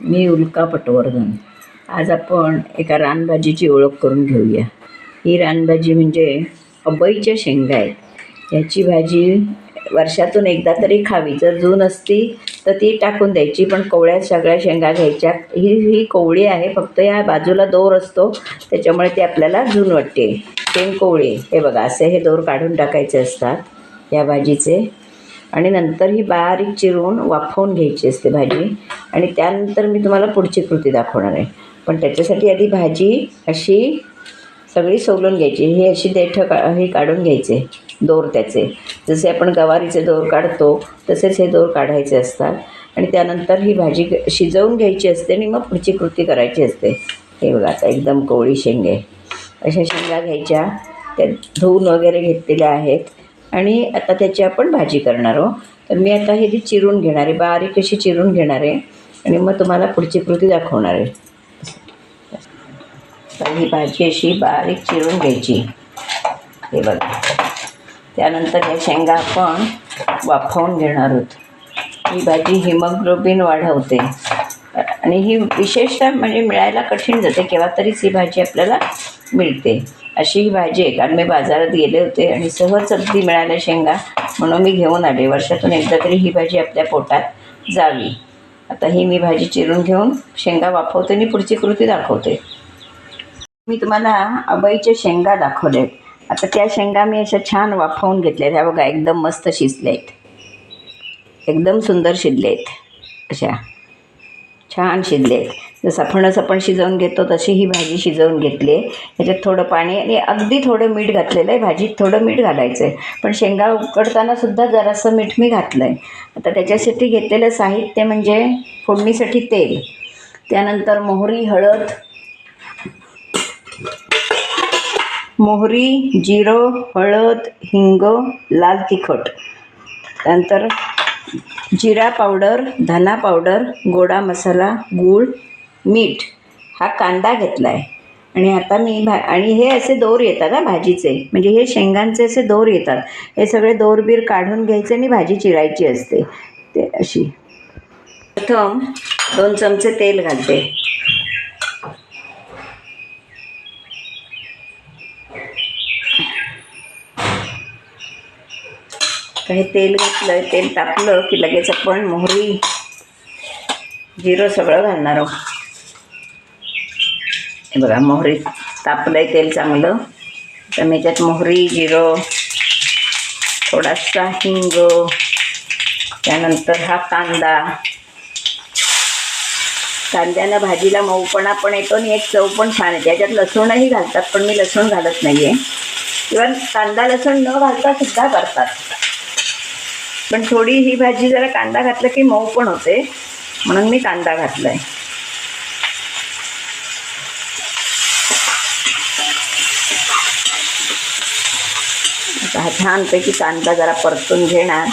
मी उल्का पटवर्धन आज आपण एका रानभाजीची ओळख करून घेऊया. ही रानभाजी म्हणजे अबईच्या शेंगा आहेत. याची भाजी वर्षातून एकदा तरी खावी. जर जून असती तर ती टाकून द्यायची पण कोवळ्या सगळ्या शेंगा घ्यायच्या. ही ही कोवळी आहे फक्त या बाजूला दोर असतो. त्याच्यामुळे ती आपल्याला जून वाटते. शेंग कोवळी हे बघा असे हे दोर काढून टाकायचे असतात या भाजीचे. आणि नंतर ही बारीक चिरून वाफवून घ्यायची असते भाजी. आणि त्यानंतर मी तुम्हाला पुढची कृती दाखवणार आहे. पण त्याच्यासाठी आधी भाजी अशी सगळी सोलून घ्यायची. ही अशी देठं का हे काढून घ्यायचे दोर त्याचे. जसे आपण गवारीचे दोर काढतो तसेच हे दोर काढायचे असतात. आणि त्यानंतर ही भाजी शिजवून घ्यायची असते आणि मग पुढची कृती करायची असते. हे बघा आता एकदम कोवळी शेंगे. अशा शेंगा घ्यायच्या. त्या धुवून वगैरे घेतलेल्या आहेत. आणि आता त्याची आपण भाजी करणार आहोत. तर मी आता हे जी चिरून घेणार आहे बारीक अशी चिरून घेणार आहे आणि मग तुम्हाला पुढची कृती दाखवणार आहे. तर ही भाजी अशी बारीक चिरून घ्यायची. हे बघा. त्यानंतर या शेंगा आपण वाफवून घेणार आहोत. ही भाजी हिमोग्लोबिन वाढवते. आणि ही विशेषतः म्हणजे मिळायला कठीण जाते केव्हा तरीच ही भाजी आपल्याला मिळते. अशी ही भाजी आहे कारण मी बाजारात गेले होते आणि सहज अगदी मिळाल्या शेंगा. म्हणून मी घेऊन आले. वर्षातून एकदा तरी ही भाजी आपल्या पोटात जावी. आता ही मी भाजी चिरून घेऊन शेंगा वाफवते आणि पुढची कृती दाखवते. मी तुम्हाला अबईच्या शेंगा दाखवल्यात आता त्या शेंगा मी अशा छान वाफवून घेतल्या ह्या बघा एकदम मस्त शिजल्या आहेत एकदम सुंदर शिजले आहेत अशा छान शिजले आहेत जसं फणस आपण शिजवून घेतो तशी ही भाजी शिजवून घेतली आहे. ह्याच्यात थोडं पाणी आणि अगदी थोडं मीठ घातलेलं आहे. भाजीत थोडं मीठ घालायचं आहे पण शेंगा उकडतानासुद्धा जरासं मीठ मी घातलं आहे आता त्याच्यासाठी घेतलेलं साहित्य म्हणजे फोडणीसाठी तेल. त्यानंतर मोहरी हळद मोहरी जिरं हळद हिंग लाल तिखट. त्यानंतर जिरा पावडर धना पावडर गोडा मसाला गूळ मीठ हा कांदा घेतला आहे आणि आता मी भा आणि हे असे दोर येतात हा भाजीचे. म्हणजे हे शेंगांचे असे दोर येतात. हे सगळे दोरबीर काढून घ्यायचे आणि भाजी चिरायची असते. ते अशी. प्रथम दोन चमचे तेल घालते. काही हे तेल घातलं तेल टाकलं की लगेच आपण मोहरी जिरं सगळं घालणार आहोत. बघा मोहरी तापलं आहे तेल चांगलं. तर मी त्यात मोहरी जिरं थोडासा हिंग त्यानंतर हा कांदा. कांद्यानं भाजीला मऊपणा पण येतो आणि एक चव पण छान येते. त्याच्यात लसूणही घालतात पण मी लसूण घालत नाही आहे किंवा कांदा लसूण न घालता सुद्धा करतात. पण थोडी ही भाजी जरा कांदा घातला की मऊ पण होते. म्हणून मी कांदा घातला आहे हा छानपैकी कांदा जरा परतून घेणार.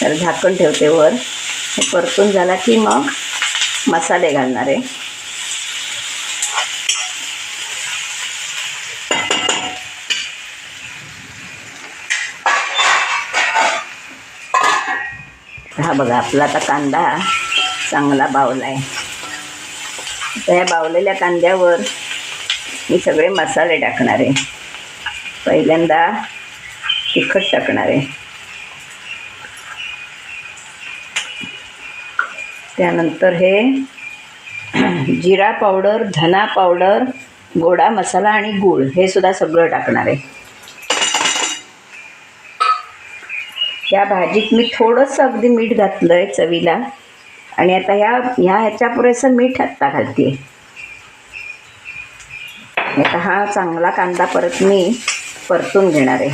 तर झाकण ठेवते वर. हे परतून झाला की मग मसाले घालणार आहे. हा बघा आपला आता कांदा चांगला बावला आहे आता ह्या बावलेल्या कांद्यावर मी सगळे मसाले टाकणार आहे. पहिल्यांदा तिखट टाकणार आहे. त्यानंतर हे जिरा पावडर धना पावडर गोडा मसाला आणि गूळ हे सुद्धा सगळं टाकणार आहे. या भाजीत मी थोडंसं अगदी मीठ घातलं आहे चवीला आणि आता ह्या ह्या ह्याच्या पुरेसं मीठ आत्ता घालते आता हा चांगला कांदा परत मी परतून घेणार आहे.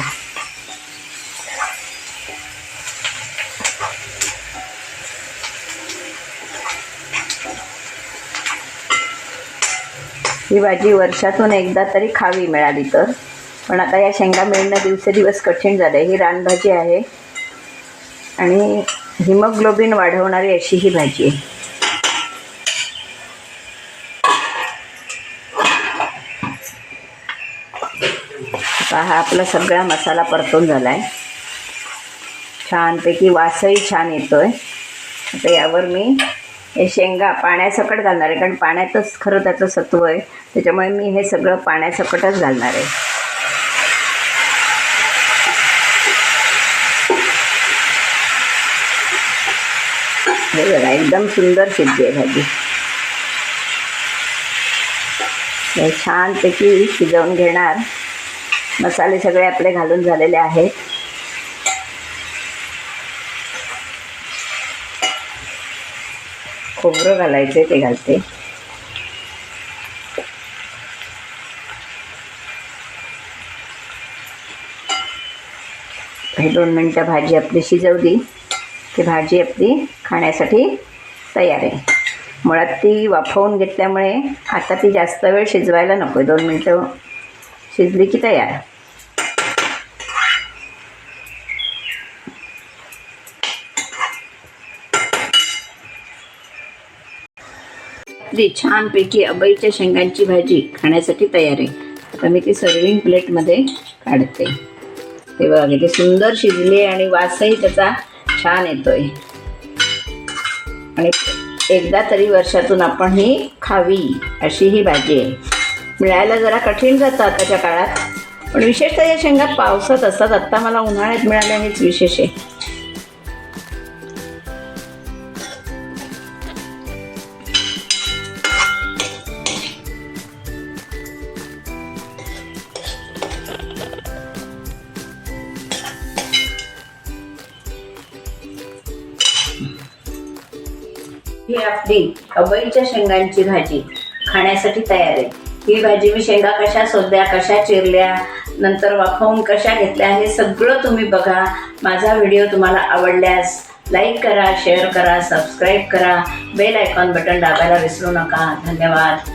ही भाजी वर्षातून एकदा तरी खावी मिळाली तर. पण आता या शेंगा मिळणं दिवसेदिवस कठीण झालं आहे ही रानभाजी आहे आणि हिमोग्लोबिन वाढवणारी अशी ही भाजी आहे. आता हा आपला सगळा मसाला परतून झाला आहे छानपैकी वासही छान येतो आहे आता यावर मी हे शेंगा पाण्यासकट घालणार आहे कारण पाण्यातच खरं त्याचं सत्व आहे. त्याच्यामुळे मी हे सगळं पाण्यासकटच घालणार आहे. हे बघा एकदम सुंदर शिजली आहे भाजी. हे छानपैकी शिजवून घेणार. मसाले सगळे आपले घालून झालेले आहेत. खोबरं घालायचे ते घालते. हे दोन मिनटं भाजी आपली शिजवली की भाजी आपली खाण्यासाठी तयार आहे. मुळात ती वाफवून घेतल्यामुळे आता ती जास्त वेळ शिजवायला नको दोन मिनटं शिजली की तयार. आपली छानपैकी अबईच्या शेंगांची भाजी खाण्यासाठी तयार आहे. आता मी ती सर्विंग प्लेटमध्ये काढते. ते बघा किती सुंदर शिजली आहे आणि वासही त्याचा छान येतोय. आणि एकदा तरी वर्षातून आपण ही खावी अशी ही भाजी आहे. मिळायला जरा कठीण जातं आताच्या काळात पण विशेषतः या शेंगा पावसात असतात. आत्ता मला उन्हाळ्यात मिळाल्या हेच विशेष आहे. ही आपली अबईच्या शेंगांची भाजी खाण्यासाठी तयार आहे. ही भाजी मी शेंगा कशा शोधल्या कशा चिरल्या नंतर वाफवून कशा घेतल्या हे सगळं तुम्ही बघा. माझा व्हिडिओ तुम्हाला आवडल्यास लाईक करा शेअर करा सबस्क्राईब करा. बेल आयकॉन बटन दाबायला विसरू नका. धन्यवाद.